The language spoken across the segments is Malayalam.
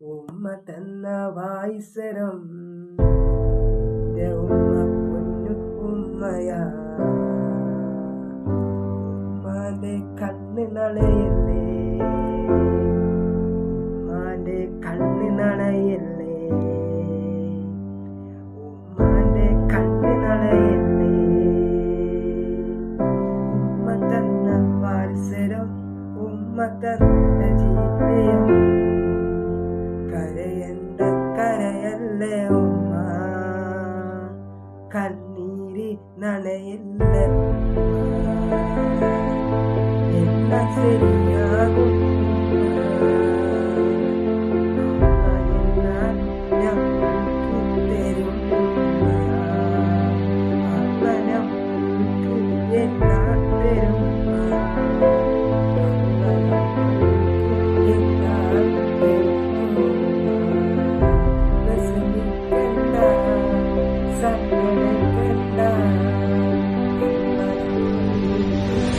ഉമ്മ തന്ന വായിസരം ഉമ്മ പൊന്നു ഉമ്മയാ. കണ്ണ് നളയല്ലേ ഉമ്മാന്റെ കണ്ണ് നളയല്ലേ ഉമ്മാന്റെ കണ്ണ് നളയല്ലേ ഉമ്മ തന്ന ഉമ്മ തന്ന ಕರೆಯೋ ಕರೆಯಂದ ಕರೆಯಲ್ಲೇ ಒಮ್ಮ ಕಣ್ಣೀರಿ ನನೆಯಲ್ಲ ಎಲ್ಲ ಸರಿಯಾಗುತ್ತ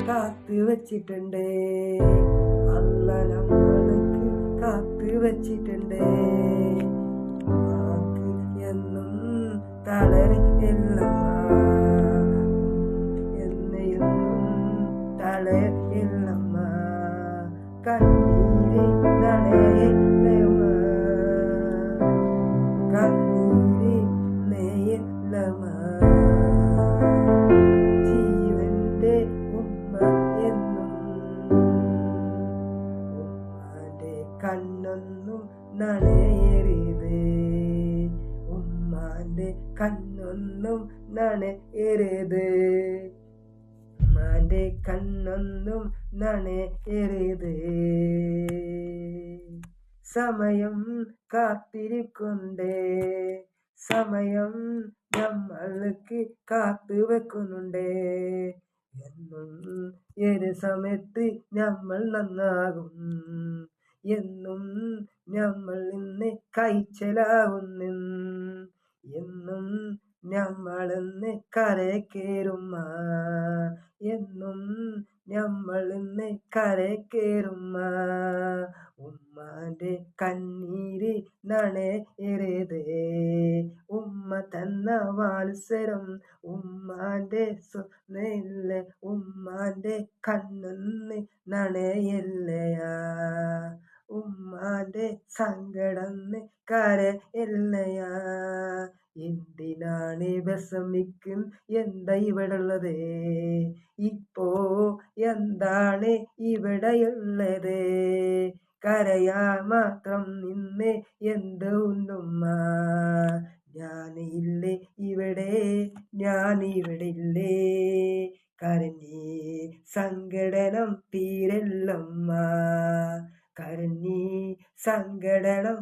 കാത്തു വച്ചിട്ടുണ്ട് അല്ല നമ്മൾക്ക് കാത്തു വച്ചിട്ടുണ്ട് എന്നും തളരി നെയ്യല്ലമ്മ കണ്ണൊന്നും നനയരുത്. ഉമ്മാന്റെ കണ്ണൊന്നും നനയരുത്. ഉമ്മാന്റെ കണ്ണൊന്നും നനയരുത്. സമയം കാത്തിരിക്കുണ്ടേ. സമയം നമ്മൾക്ക് കാത്തു വെക്കുന്നുണ്ടേ. എന്നും ഏത് സമയത്ത് നമ്മൾ നന്നാകും. എന്നും നമ്മൾ ഇന്ന് കൈച്ചലാവുന്നും എന്നും നമ്മളിന്ന് കരക്കേറുമ്മ എന്നും നമ്മളിന്ന് കരക്കേറുമ്മ ഉമ്മാന്റെ കണ്ണീര് നനയരുതേ ഉമ്മ തന്ന വാത്സരം ഉമ്മാന്റെ സ്വപ്നയില്ല? ഉമ്മാന്റെ കണ്ണെന്ന് നനയല്ലയാ ഉമ്മാന്റെ സങ്കടന്ന് കരയല്ലയാ എന്തിനാണ് വിഷമിക്കും? എന്താ ഇവിടെ ഉള്ളത് ഇപ്പോ എന്താണ് ഇവിടെയുള്ളത്? കരയാ മാത്രം നിന്ന് എന്ത് ഉണ്ടുമ്മ ഞാനില്ലേ ഇവിടെ? ഞാനിവിടെ ഇവിടെ ഇല്ലേ കരഞ്ഞേ സങ്കടനം തീരല്ലമ്മ. സങ്കടനം